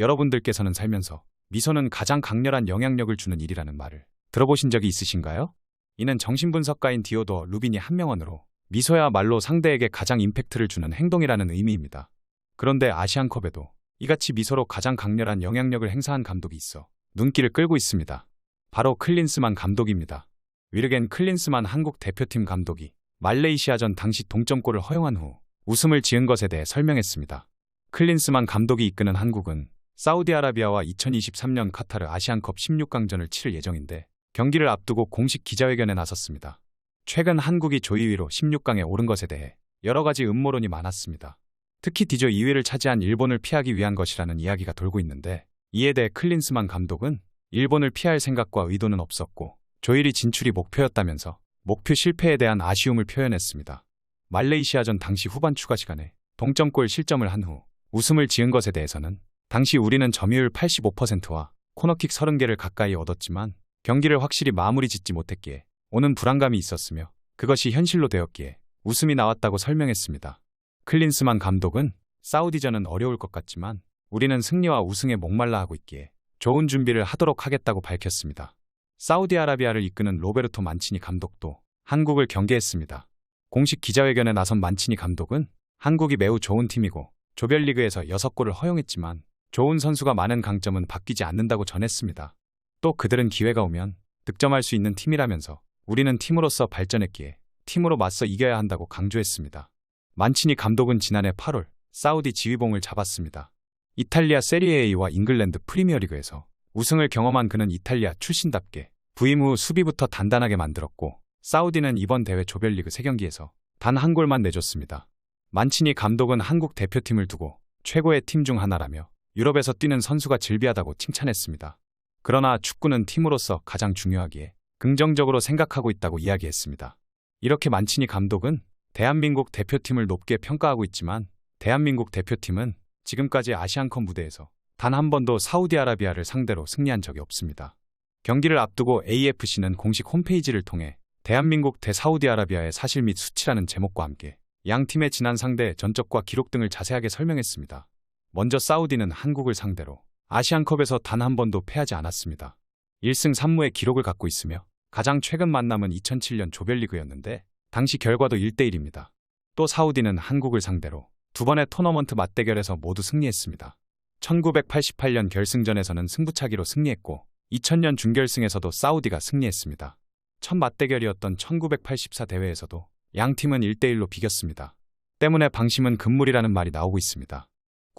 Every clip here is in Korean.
여러분들께서는 살면서 미소는 가장 강렬한 영향력을 주는 일이라는 말을 들어보신 적이 있으신가요? 이는 정신분석가인 디오도 루빈이 한 명언으로 미소야말로 상대에게 가장 임팩트를 주는 행동이라는 의미입니다. 그런데 아시안컵에도 이같이 미소로 가장 강렬한 영향력을 행사한 감독이 있어 눈길을 끌고 있습니다. 바로 클린스만 감독입니다. 위르겐 클린스만 한국 대표팀 감독이 말레이시아전 당시 동점골을 허용한 후 웃음을 지은 것에 대해 설명했습니다. 클린스만 감독이 이끄는 한국은 사우디아라비아와 2023년 카타르 아시안컵 16강전을 치를 예정인데 경기를 앞두고 공식 기자회견에 나섰습니다. 최근 한국이 조위 2위로 16강에 오른 것에 대해 여러 가지 음모론이 많았습니다. 특히 디조 2위를 차지한 일본을 피하기 위한 것이라는 이야기가 돌고 있는데 이에 대해 클린스만 감독은 일본을 피할 생각과 의도는 없었고 조일이 진출이 목표였다면서 목표 실패에 대한 아쉬움을 표현했습니다. 말레이시아전 당시 후반 추가 시간에 동점골 실점을 한 후 웃음을 지은 것에 대해서는 당시 우리는 점유율 85%와 코너킥 30개를 가까이 얻었지만 경기를 확실히 마무리 짓지 못했기에 오는 불안감이 있었으며 그것이 현실로 되었기에 웃음이 나왔다고 설명했습니다. 클린스만 감독은 사우디전은 어려울 것 같지만 우리는 승리와 우승에 목말라 하고 있기에 좋은 준비를 하도록 하겠다고 밝혔습니다. 사우디아라비아를 이끄는 로베르토 만치니 감독도 한국을 경계했습니다. 공식 기자회견에 나선 만치니 감독은 한국이 매우 좋은 팀이고 조별리그에서 6골을 허용했지만 좋은 선수가 많은 강점은 바뀌지 않는다고 전했습니다. 또 그들은 기회가 오면 득점할 수 있는 팀이라면서 우리는 팀으로서 발전했기에 팀으로 맞서 이겨야 한다고 강조했습니다. 만치니 감독은 지난해 8월 사우디 지휘봉을 잡았습니다. 이탈리아 세리에A와 잉글랜드 프리미어리그에서 우승을 경험한 그는 이탈리아 출신답게 부임 후 수비부터 단단하게 만들었고 사우디는 이번 대회 조별리그 3경기에서 단 한 골만 내줬습니다. 만치니 감독은 한국 대표팀을 두고 최고의 팀 중 하나라며 유럽에서 뛰는 선수가 즐비하다고 칭찬했습니다. 그러나 축구는 팀으로서 가장 중요하기에 긍정적으로 생각하고 있다고 이야기했습니다. 이렇게 만치니 감독은 대한민국 대표팀을 높게 평가하고 있지만 대한민국 대표팀은 지금까지 아시안컵 무대에서 단 한 번도 사우디아라비아를 상대로 승리한 적이 없습니다. 경기를 앞두고 AFC는 공식 홈페이지를 통해 대한민국 대 사우디아라비아의 사실 및 수치라는 제목과 함께 양 팀의 지난 상대 전적과 기록 등을 자세하게 설명했습니다. 먼저 사우디는 한국을 상대로 아시안컵에서 단 한 번도 패하지 않았습니다. 1승 3무의 기록을 갖고 있으며 가장 최근 만남은 2007년 조별리그였는데 당시 결과도 1대1입니다. 또 사우디는 한국을 상대로 두 번의 토너먼트 맞대결에서 모두 승리했습니다. 1988년 결승전에서는 승부차기로 승리했고 2000년 준결승에서도 사우디가 승리했습니다. 첫 맞대결이었던 1984 대회에서도 양 팀은 1대1로 비겼습니다. 때문에 방심은 금물이라는 말이 나오고 있습니다.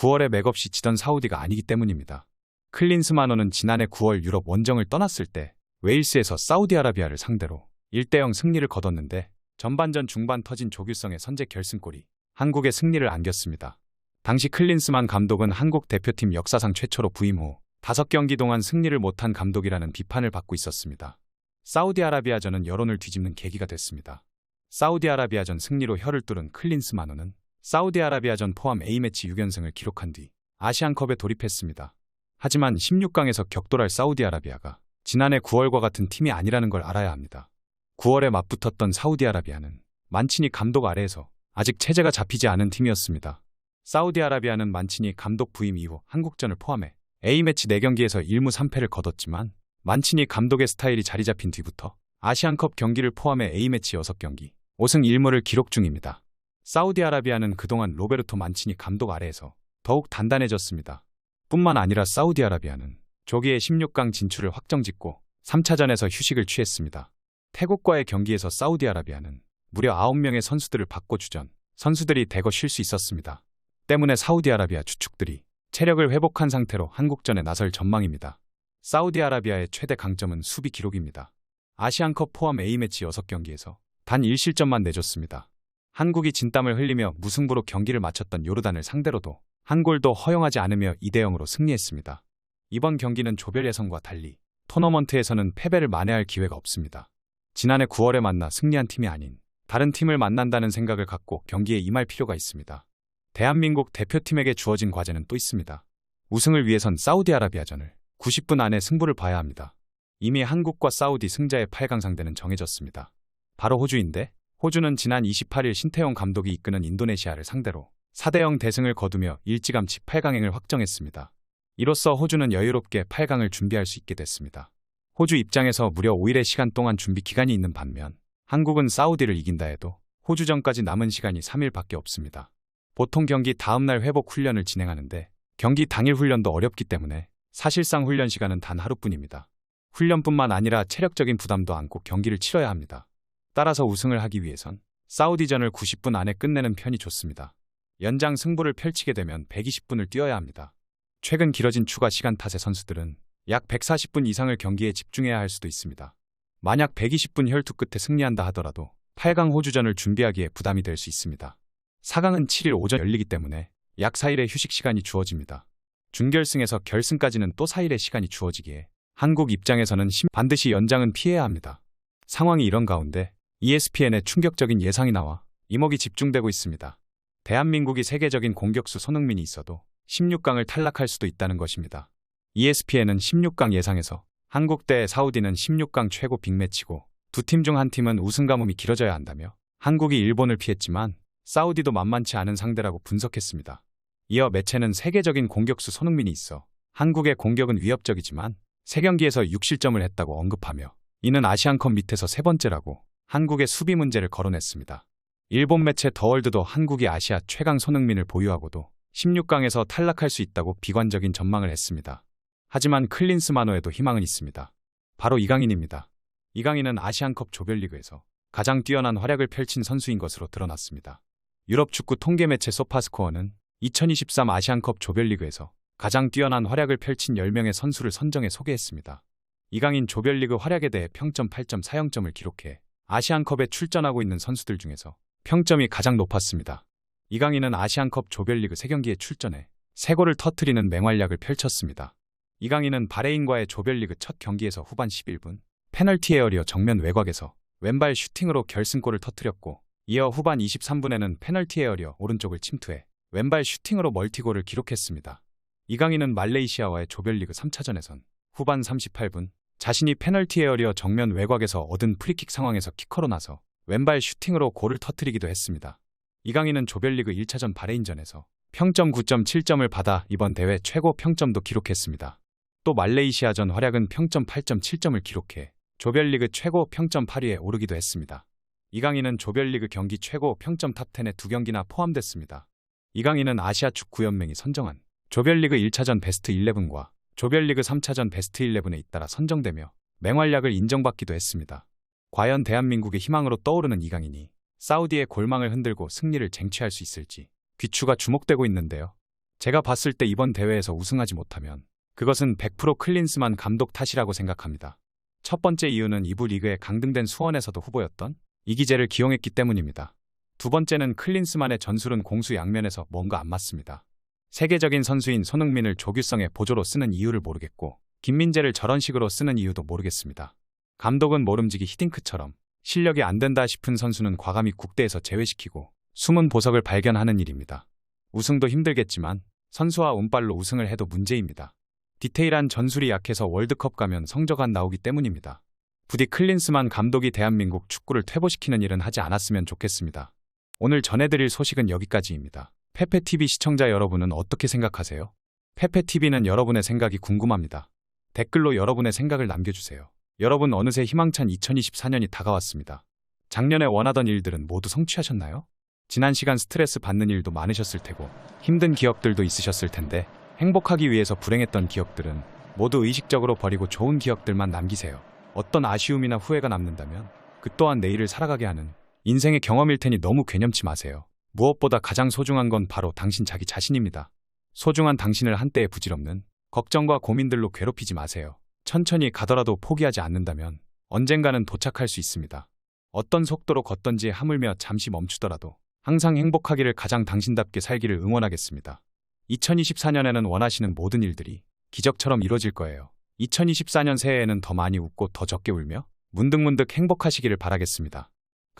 9월에 맥없이 지던 사우디가 아니기 때문입니다. 클린스마노는 지난해 9월 유럽 원정을 떠났을 때 웨일스에서 사우디아라비아를 상대로 1대0 승리를 거뒀는데 전반전 중반 터진 조규성의 선제 결승골이 한국의 승리를 안겼습니다. 당시 클린스만 감독은 한국 대표팀 역사상 최초로 부임 후 5경기 동안 승리를 못한 감독이라는 비판을 받고 있었습니다. 사우디아라비아전은 여론을 뒤집는 계기가 됐습니다. 사우디아라비아전 승리로 혀를 뚫은 클린스마노는 사우디아라비아전 포함 A매치 6연승을 기록한 뒤 아시안컵에 돌입했습니다. 하지만 16강에서 격돌할 사우디아라비아가 지난해 9월과 같은 팀이 아니라는 걸 알아야 합니다. 9월에 맞붙었던 사우디아라비아는 만치니 감독 아래에서 아직 체제가 잡히지 않은 팀이었습니다. 사우디아라비아는 만치니 감독 부임 이후 한국전을 포함해 A매치 4경기에서 1무 3패를 거뒀지만 만치니 감독의 스타일이 자리 잡힌 뒤부터 아시안컵 경기를 포함해 A매치 6경기, 5승 1무를 기록 중입니다. 사우디아라비아는 그동안 로베르토 만치니 감독 아래에서 더욱 단단해졌습니다. 뿐만 아니라 사우디아라비아는 조기에 16강 진출을 확정짓고 3차전에서 휴식을 취했습니다. 태국과의 경기에서 사우디아라비아는 무려 9명의 선수들을 바꿔 주전 선수들이 대거 쉴 수 있었습니다. 때문에 사우디아라비아 주축들이 체력을 회복한 상태로 한국전에 나설 전망입니다. 사우디아라비아의 최대 강점은 수비 기록입니다. 아시안컵 포함 A매치 6경기에서 단 1실점만 내줬습니다. 한국이 진땀을 흘리며 무승부로 경기를 마쳤던 요르단을 상대로도 한 골도 허용하지 않으며 2대0으로 승리했습니다. 이번 경기는 조별 예선과 달리 토너먼트에서는 패배를 만회할 기회가 없습니다. 지난해 9월에 만나 승리한 팀이 아닌 다른 팀을 만난다는 생각을 갖고 경기에 임할 필요가 있습니다. 대한민국 대표팀에게 주어진 과제는 또 있습니다. 우승을 위해선 사우디아라비아전을 90분 안에 승부를 봐야 합니다. 이미 한국과 사우디 승자의 8강 상대는 정해졌습니다. 바로 호주인데 호주는 지난 28일 신태용 감독이 이끄는 인도네시아를 상대로 4대0 대승을 거두며 일찌감치 8강행을 확정했습니다. 이로써 호주는 여유롭게 8강을 준비할 수 있게 됐습니다. 호주 입장에서 무려 5일의 시간 동안 준비 기간이 있는 반면 한국은 사우디를 이긴다 해도 호주전까지 남은 시간이 3일밖에 없습니다. 보통 경기 다음날 회복 훈련을 진행하는데 경기 당일 훈련도 어렵기 때문에 사실상 훈련 시간은 단 하루뿐입니다. 훈련뿐만 아니라 체력적인 부담도 안고 경기를 치러야 합니다. 따라서 우승을 하기 위해선 사우디전을 90분 안에 끝내는 편이 좋습니다. 연장 승부를 펼치게 되면 120분을 뛰어야 합니다. 최근 길어진 추가 시간 탓에 선수들은 약 140분 이상을 경기에 집중해야 할 수도 있습니다. 만약 120분 혈투 끝에 승리한다 하더라도 8강 호주전을 준비하기에 부담이 될 수 있습니다. 4강은 7일 오전 열리기 때문에 약 4일의 휴식 시간이 주어집니다. 준결승에서 결승까지는 또 4일의 시간이 주어지기에 한국 입장에서는 심- 반드시 연장은 피해야 합니다. 상황이 이런 가운데 ESPN의 충격적인 예상이 나와 이목이 집중되고 있습니다. 대한민국이 세계적인 공격수 손흥민이 있어도 16강을 탈락할 수도 있다는 것입니다. ESPN은 16강 예상에서 한국 대 사우디는 16강 최고 빅매치고 두 팀 중 한 팀은 우승 가뭄이 길어져야 한다며 한국이 일본을 피했지만 사우디도 만만치 않은 상대라고 분석했습니다. 이어 매체는 세계적인 공격수 손흥민이 있어 한국의 공격은 위협적이지만 세 경기에서 6실점을 했다고 언급하며 이는 아시안컵 밑에서 세 번째라고 한국의 수비 문제를 거론했습니다. 일본 매체 더월드도 한국이 아시아 최강 손흥민을 보유하고도 16강에서 탈락할 수 있다고 비관적인 전망을 했습니다. 하지만 클린스만호에도 희망은 있습니다. 바로 이강인입니다. 이강인은 아시안컵 조별리그에서 가장 뛰어난 활약을 펼친 선수인 것으로 드러났습니다. 유럽 축구 통계 매체 소파스코어는 2023 아시안컵 조별리그에서 가장 뛰어난 활약을 펼친 10명의 선수를 선정해 소개했습니다. 이강인 조별리그 활약에 대해 평점 8.40점을 기록해 아시안컵에 출전하고 있는 선수들 중에서 평점이 가장 높았습니다. 이강인은 아시안컵 조별리그 3경기에 출전해 3골을 터트리는 맹활약을 펼쳤습니다. 이강인은 바레인과의 조별리그 첫 경기에서 후반 11분 페널티 에어리어 정면 외곽에서 왼발 슈팅으로 결승골을 터뜨렸고 이어 후반 23분에는 페널티 에어리어 오른쪽을 침투해 왼발 슈팅으로 멀티골을 기록했습니다. 이강인은 말레이시아와의 조별리그 3차전에선 후반 38분 자신이 페널티 에어리어 정면 외곽에서 얻은 프리킥 상황에서 키커로 나서 왼발 슈팅으로 골을 터뜨리기도 했습니다. 이강인은 조별리그 1차전 바레인전에서 평점 9.7점을 받아 이번 대회 최고 평점도 기록했습니다. 또 말레이시아전 활약은 평점 8.7점을 기록해 조별리그 최고 평점 8위에 오르기도 했습니다. 이강인은 조별리그 경기 최고 평점 탑10에 두 경기나 포함됐습니다. 이강인은 아시아 축구연맹이 선정한 조별리그 1차전 베스트 11과 조별리그 3차전 베스트 11에 잇따라 선정되며 맹활약을 인정받기도 했습니다. 과연 대한민국의 희망으로 떠오르는 이강인이 사우디의 골망을 흔들고 승리를 쟁취할 수 있을지 귀추가 주목되고 있는데요. 제가 봤을 때 이번 대회에서 우승하지 못하면 그것은 100% 클린스만 감독 탓이라고 생각합니다. 첫 번째 이유는 이부 리그에 강등된 수원에서도 후보였던 이기재를 기용했기 때문입니다. 두 번째는 클린스만의 전술은 공수 양면에서 뭔가 안 맞습니다. 세계적인 선수인 손흥민을 조규성의 보조로 쓰는 이유를 모르겠고 김민재를 저런 식으로 쓰는 이유도 모르겠습니다. 감독은 모름지기 히딩크처럼 실력이 안 된다 싶은 선수는 과감히 국대에서 제외시키고 숨은 보석을 발견하는 일입니다. 우승도 힘들겠지만 선수와 운빨로 우승을 해도 문제입니다. 디테일한 전술이 약해서 월드컵 가면 성적 안 나오기 때문입니다. 부디 클린스만 감독이 대한민국 축구를 퇴보시키는 일은 하지 않았으면 좋겠습니다. 오늘 전해드릴 소식은 여기까지입니다. 페페TV 시청자 여러분은 어떻게 생각하세요? 페페TV는 여러분의 생각이 궁금합니다. 댓글로 여러분의 생각을 남겨주세요. 여러분 어느새 희망찬 2024년이 다가왔습니다. 작년에 원하던 일들은 모두 성취하셨나요? 지난 시간 스트레스 받는 일도 많으셨을 테고 힘든 기억들도 있으셨을 텐데 행복하기 위해서 불행했던 기억들은 모두 의식적으로 버리고 좋은 기억들만 남기세요. 어떤 아쉬움이나 후회가 남는다면 그 또한 내일을 살아가게 하는 인생의 경험일 테니 너무 괴념치 마세요. 무엇보다 가장 소중한 건 바로 당신 자기 자신입니다. 소중한 당신을 한때의 부질없는 걱정과 고민들로 괴롭히지 마세요. 천천히 가더라도 포기하지 않는다면 언젠가는 도착할 수 있습니다. 어떤 속도로 걷던지 하물며 잠시 멈추더라도 항상 행복하기를 가장 당신답게 살기를 응원하겠습니다. 2024년에는 원하시는 모든 일들이 기적처럼 이루어질 거예요. 2024년 새해에는 더 많이 웃고 더 적게 울며 문득문득 행복하시기를 바라겠습니다.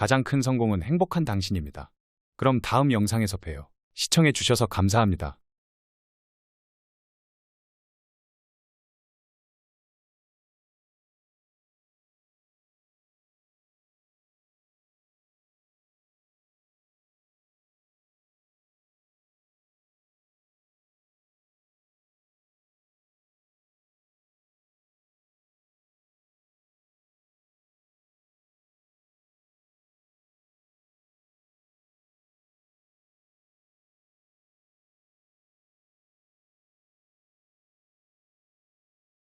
가장 큰 성공은 행복한 당신입니다. 그럼 다음 영상에서 봬요. 시청해 주셔서 감사합니다.